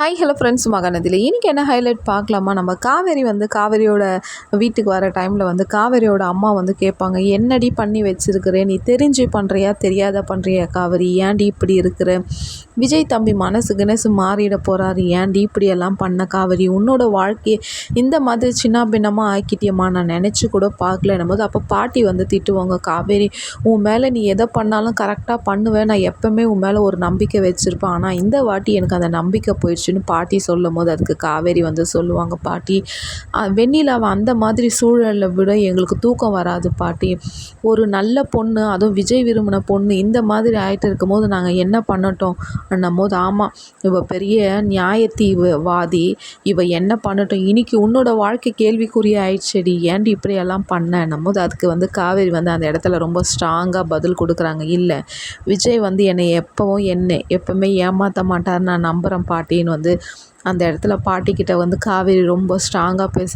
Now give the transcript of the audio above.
Hi hello friends மகாநதியில் இன்றைக்கி என்ன highlight பார்க்கலாமா? நம்ம காவேரி வந்து காவேரியோட வீட்டுக்கு வர டைமில் வந்து காவேரியோட அம்மா வந்து கேட்பாங்க என்னடி பண்ணி வச்சிருக்கிற? நீ தெரிஞ்சு பண்ணுறியா தெரியாத பண்ணுறியா காவேரி? ஏன்டி இப்படி இருக்கிற? விஜய் தம்பி மனசு கினசு மாறிட போகிறாரு ஏன்டி இப்படியெல்லாம் பண்ண காவேரி? உன்னோட வாழ்க்கையை இந்த மாதிரி சின்ன பின்னமாக ஆக்கிட்டியம்மா. நான் நினச்சி கூட பார்க்கலன்னும் போது அப்போ பாட்டி வந்து திட்டுவாங்க காவேரி உன் மேலே நீ எதை பண்ணாலும் கரெக்டாக பண்ணுவேன் நான் எப்போவுமே உன் மேலே ஒரு நம்பிக்கை வச்சுருப்பேன். ஆனால் இந்த வாட்டி எனக்கு அந்த நம்பிக்கை போயிடுச்சு. போச்சுன்னு பாட்டி சொல்லும் போது அதுக்கு காவேரி வந்து சொல்லுவாங்க பாட்டி வெண்ணிலாவை அந்த மாதிரி சூழலில் விட எங்களுக்கு தூக்கம் வராது பாட்டி. ஒரு நல்ல பொண்ணு அதுவும் விஜய் விரும்பின பொண்ணு இந்த மாதிரி ஆகிட்டு இருக்கும்போது நாங்கள் என்ன பண்ணட்டும்? அண்ணும் போது ஆமாம் இவள் பெரிய நியாயத்தீவாதி. இவ என்ன பண்ணட்டும்? இன்னைக்கு உன்னோட வாழ்க்கை கேள்விக்குரிய ஆயிடுச்சடி. ஏன்டி இப்படியெல்லாம் பண்ணன்னும் போது அதுக்கு வந்து காவேரி வந்து அந்த இடத்துல ரொம்ப ஸ்ட்ராங்காக பதில் கொடுக்குறாங்க இல்லை விஜய் வந்து என்னை எப்போவும் என்ன எப்போவுமே ஏமாற்ற மாட்டார் நான் நம்புகிறேன் பாட்டின்னு வந்து அந்த இடத்துல பாட்டிக்கிட்ட வந்து காவேரி ரொம்ப ஸ்ட்ராங்காக பேச